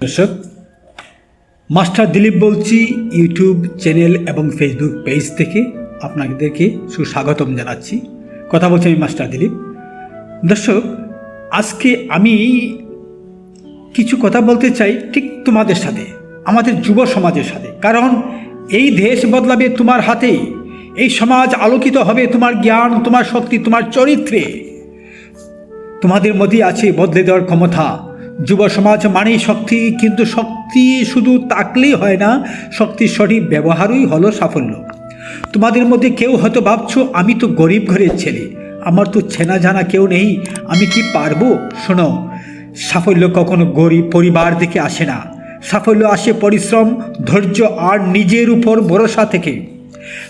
দর্শক, মাস্টার দিলীপ বলছি YouTube channel এবং ফেসবুক পেজ থেকে আপনাদেরকে সুস্বাগতম জানাচ্ছি। কথা বলছি আমি মাস্টার দিলীপ। দর্শক, আজকে আমি কিছু কথা বলতে চাই ঠিক তোমাদের সাথে, আমাদের যুব সমাজের সাথে। কারণ এই দেশ বদলাবে তোমার হাতে, এই সমাজ আলোকিত হবে তোমার জ্ঞান, তোমার শক্তি, তোমার চরিত্রে। তোমাদের মধ্যে আছে বদলে দেওয়ার ক্ষমতা যুব সমাজ মানেই শক্তি, কিন্তু শক্তি শুধু তাকলেই হয় না শক্তির সঠিক ব্যবহারই হলো সাফল্য। তোমাদের মধ্যে কেউ হয়তো ভাবছ, আমি তো গরিব ঘরের ছেলে, আমার তো চেনা জানা কেউ নেই, আমি কি পারব? শোনো, সাফল্য কখনো গরিব পরিবার থেকে আসে না। সাফল্য আসে পরিশ্রম, ধৈর্য আর নিজের উপর ভরসা থেকে।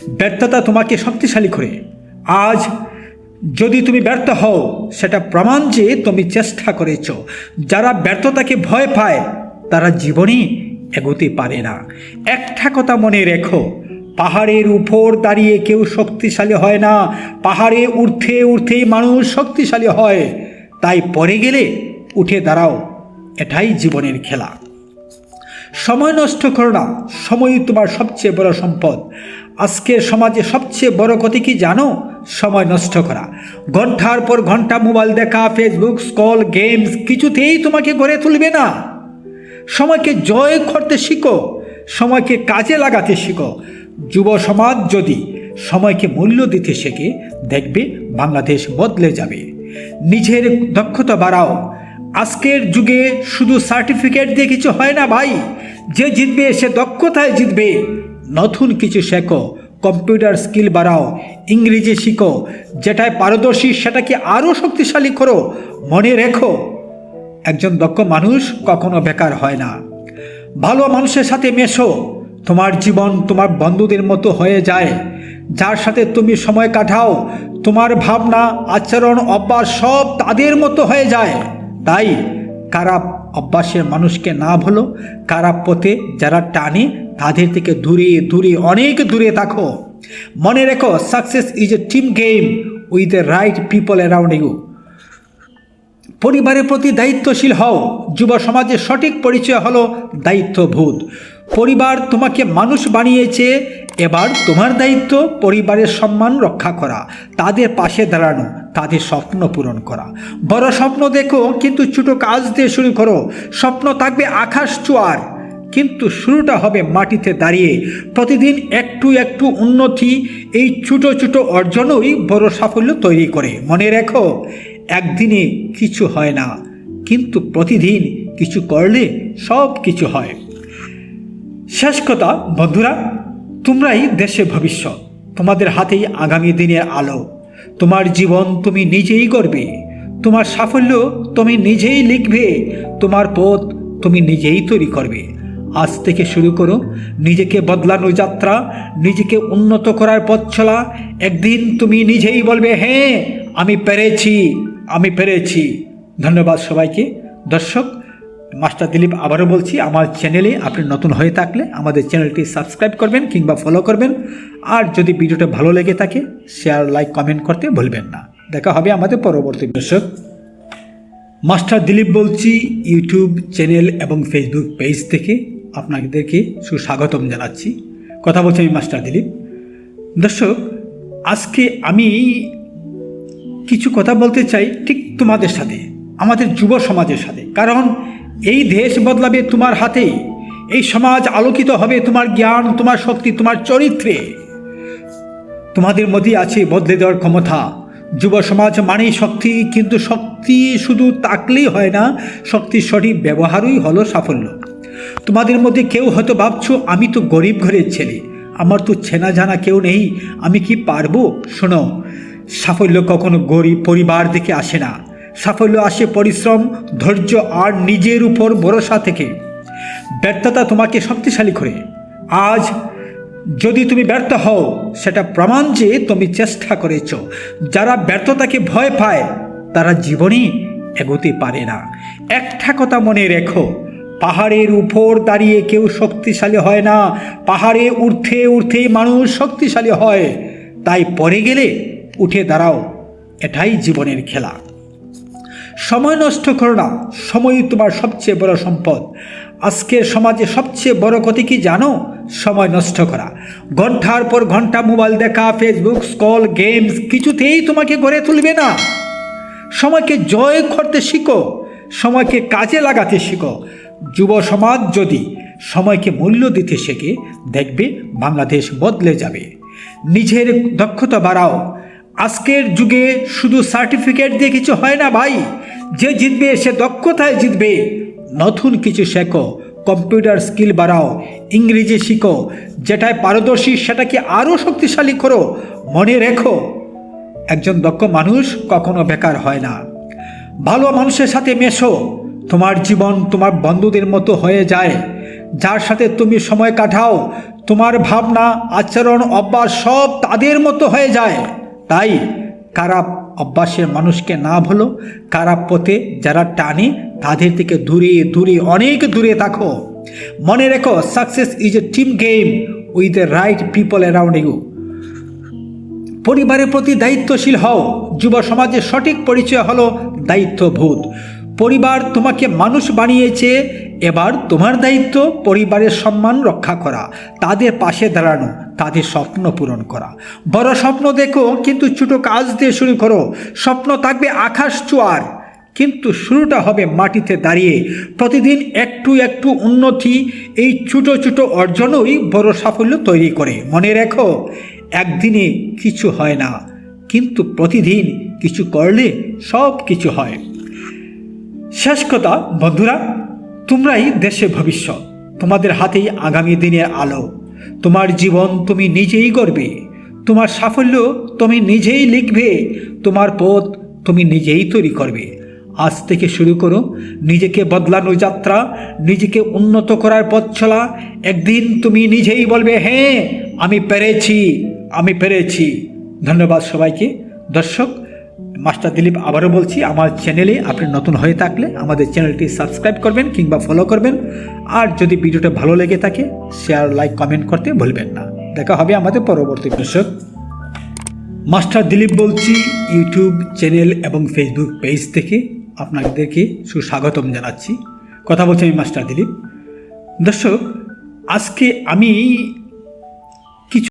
ব্যর্থতা তোমাকে শক্তিশালী করে। আজ যদি তুমি ব্যর্থ হও, সেটা প্রমাণ যে তুমি চেষ্টা করেছ। যারা ব্যর্থতাকে ভয় পায়, তারা জীবনে এগোতে পারে না। একটা কথা মনে রেখো, পাহাড়ের উপর দাঁড়িয়ে কেউ শক্তিশালী হয় না। পাহাড়ে উঠতে উঠতেই মানুষ শক্তিশালী হয়। তাই পরে গেলে উঠে দাঁড়াও, এটাই জীবনের খেলা। সময় নষ্ট করো না, সময়ই তোমার সবচেয়ে বড় সম্পদ। আজকের সমাজে সবচেয়ে বড় ক্ষতি কি জানো? সময় নষ্ট করা। ঘণ্টার পর ঘণ্টা মোবাইল দেখা ফেসবুক স্কল গেমস কিছুতেই তোমাকে গড়ে তুলবে না। সময়কে জয় করতে শিখো, সময়কে কাজে লাগাতে শিখো। যুব সমাজ যদি সময়কে মূল্য দিতে শেখে, দেখবে বাংলাদেশ বদলে যাবে। নিজের দক্ষতা বাড়াও। আজকের যুগে শুধু সার্টিফিকেট দিয়ে কিছু হয় না ভাই। যে জিতবে সে দক্ষতায় জিতবে। নতুন কিছু শেখো কম্পিউটার স্কিল বাড়াও, ইংরেজি শিখো, যেটায় পারদর্শী সেটাকে আরও শক্তিশালী করো, মনে রেখো। একজন দক্ষ মানুষ কখনো বেকার হয় না। ভালো মানুষের সাথে মেশো, তোমার জীবন তোমার বন্ধুদের মতো হয়ে যায়। যার সাথে তুমি সময় কাটাও, তোমার ভাবনা, আচরণ, অভ্যাস সব তাদের মতো হয়ে যায়। তাই খারাপ অভ্যাসের মানুষকে না ভুলো খারাপ পথে যারা টানে, তাদের থেকে দূরে দূরে, অনেক দূরে থাকো। মনে রেখো success is a team game with the right people around you পরিবারের প্রতি দায়িত্বশীল হও। যুব সমাজের সঠিক পরিচয় হলো দায়িত্বভূত পরিবার তোমাকে মানুষ বানিয়েছে, এবার তোমার দায়িত্ব পরিবারের সম্মান রক্ষা করা। তাদের পাশে দাঁড়ানো। তাদের স্বপ্ন পূরণ করা। বড় স্বপ্ন দেখো, কিন্তু ছোটো কাজ দিয়ে শুরু করো। স্বপ্ন থাকবে আকাশ চুয়ার, কিন্তু শুরুটা হবে মাটিতে দাঁড়িয়ে। প্রতিদিন একটু একটু উন্নতি, এই ছোটো ছোটো অর্জনই বড় সাফল্য তৈরি করে। মনে রেখো, একদিনে কিছু হয় না, কিন্তু প্রতিদিন কিছু করলে সব কিছু হয়। শেষ কথা, বন্ধুরা, তোমরাই দেশের ভবিষ্যৎ। তোমাদের হাতেই আগামী দিনের আলো। তোমার জীবন তুমি নিজেই করবে তোমার সাফল্য তুমি নিজেই লিখবে। তোমার পথ তুমি নিজেই তৈরি করবে। আজ থেকে শুরু করো। নিজেকে বদলানোর যাত্রা, নিজেকে উন্নত করার পথ চলা। একদিন তুমি নিজেই বলবে হ্যাঁ আমি পেরেছি আমি পেরেছি। ধন্যবাদ সবাইকে। দর্শক, মাস্টার দিলীপ, আবারও বলছি, আমার চ্যানেলে আপনি নতুন হয়ে থাকলে আমাদের চ্যানেলটি সাবস্ক্রাইব করবেন কিংবা ফলো করবেন। আর যদি ভিডিওটা ভালো লেগে থাকে শেয়ার লাইক কমেন্ট করতে ভুলবেন না। দেখা হবে আমাদের পরবর্তী দর্শক। মাস্টার দিলীপ বলছি, ইউটিউব চ্যানেল এবং ফেসবুক পেজ থেকে আপনাদেরকে সুস্বাগতম জানাচ্ছি। কথা বলছি আমি মাস্টার দিলীপ। দর্শক, আজকে আমি কিছু কথা বলতে চাই ঠিক তোমাদের সাথে, আমাদের যুব সমাজের সাথে। কারণ এই দেশ বদলাবে তোমার হাতে, এই সমাজ আলোকিত হবে তোমার জ্ঞান, তোমার শক্তি, তোমার চরিত্রে। তোমাদের মধ্যে আছে বদলে দেওয়ার ক্ষমতা। যুব সমাজ মানেই শক্তি, কিন্তু শক্তি শুধু তাকলেই হয় না, শক্তির সঠিক ব্যবহারই হলো সাফল্য। তোমাদের মধ্যে কেউ হয়তো ভাবছ, আমি তো গরিব ঘরের ছেলে, আমার তো চেনা জানা কেউ নেই, আমি কি পারব? শোনো, সাফল্য কখনো গরিব পরিবার থেকে আসে না। সাফল্য আসে পরিশ্রম, ধৈর্য আর নিজের উপর ভরসা থেকে। ব্যর্থতা তোমাকে শক্তিশালী করে। আজ যদি তুমি ব্যর্থ হও, সেটা প্রমাণ যে তুমি চেষ্টা করেছ। যারা ব্যর্থতাকে ভয় পায়, তারা জীবনে এগোতে পারে না। একটা কথা মনে রেখো, পাহাড়ের উপর দাঁড়িয়ে কেউ শক্তিশালী হয় না। পাহাড়ে উঠতে উঠতেই মানুষ শক্তিশালী হয়। তাই পরে গেলে উঠে দাঁড়াও, এটাই জীবনের খেলা। সময় নষ্ট করো না, সময়ই তোমার সবচেয়ে বড় সম্পদ। আজকের সমাজে সবচেয়ে বড় ক্ষতি কি জানো? সময় নষ্ট করা। ঘণ্টার পর ঘণ্টা মোবাইল দেখা ফেসবুক স্কল গেমস কিছুতেই তোমাকে গড়ে তুলবে না। সময়কে জয় করতে শিখো, সময়কে কাজে লাগাতে শিখো। যুব সমাজ যদি সময়কে মূল্য দিতে শেখে, দেখবে বাংলাদেশ বদলে যাবে। নিজের দক্ষতা বাড়াও। আজকের যুগে শুধু সার্টিফিকেট দিয়ে কিছু হয় না ভাই। যে জিতবে সে দক্ষতায় জিতবে। নতুন কিছু শেখো। কম্পিউটার স্কিল বাড়াও। ইংরেজি শিখো। যেটায় পারদর্শী, সেটাকে আরও শক্তিশালী করো। মনে রেখো, একজন দক্ষ মানুষ কখনো বেকার হয় না। ভালো মানুষের সাথে মেশো। তোমার জীবন তোমার বন্ধুদের মতো হয়ে যায়। যার সাথে তুমি সময় কাটাও, তোমার ভাবনা, আচরণ, অভ্যাস সব তাদের মতো হয়ে যায়। তাই খারাপ অভ্যাসের মানুষকে না ভুলো খারাপ পথে যারা টানে, তাদের থেকে দূরে দূরে, অনেক দূরে থাকো। মনে রেখো success is a team game with the right people around you পরিবারের প্রতি দায়িত্বশীল হও। যুব সমাজের সঠিক পরিচয় হলো দায়িত্ববোধ। পরিবার তোমাকে মানুষ বানিয়েছে, এবার তোমার দায়িত্ব পরিবারের সম্মান রক্ষা করা। তাদের পাশে দাঁড়ানো। তাদের স্বপ্ন পূরণ করা। বড় স্বপ্ন দেখো, কিন্তু ছোটো কাজ দিয়ে শুরু করো। স্বপ্ন থাকবে আকাশ চুয়ার, কিন্তু শুরুটা হবে মাটিতে দাঁড়িয়ে। প্রতিদিন একটু একটু উন্নতি, এই ছোটো ছোটো অর্জনই বড় সাফল্য তৈরি করে। মনে রেখো, একদিনে কিছু হয় না, কিন্তু প্রতিদিন কিছু করলে সব কিছু হয়। শেষ কথা, বন্ধুরা, তোমরাই দেশের ভবিষ্যৎ। তোমাদের হাতেই আগামী দিনের আলো। তোমার জীবন তুমি নিজেই গড়বে। তোমার সাফল্য তুমি নিজেই লিখবে। তোমার পথ তুমি নিজেই তৈরি করবে। আজ থেকে শুরু করো। নিজেকে বদলানোর যাত্রা, নিজেকে উন্নত করার পথ চলা। একদিন তুমি নিজেই বলবে হ্যাঁ আমি পেরেছি আমি পেরেছি। ধন্যবাদ সবাইকে। দর্শক মাস্টার দিলীপ আবারও বলছি, আমার চ্যানেলে আপনি নতুন হয়ে থাকলে আমাদের চ্যানেলটি সাবস্ক্রাইব করবেন কিংবা ফলো করবেন। আর যদি ভিডিওটা ভালো লেগে থাকে শেয়ার লাইক কমেন্ট করতে ভুলবেন না। দেখা হবে আমাদের পরবর্তী দর্শক মাস্টার দিলীপ বলছি ইউটিউব চ্যানেল এবং ফেসবুক পেজ থেকে আপনাদেরকে সুস্বাগতম জানাচ্ছি। কথা বলছি আমি মাস্টার দিলীপ দর্শক, আজকে আমি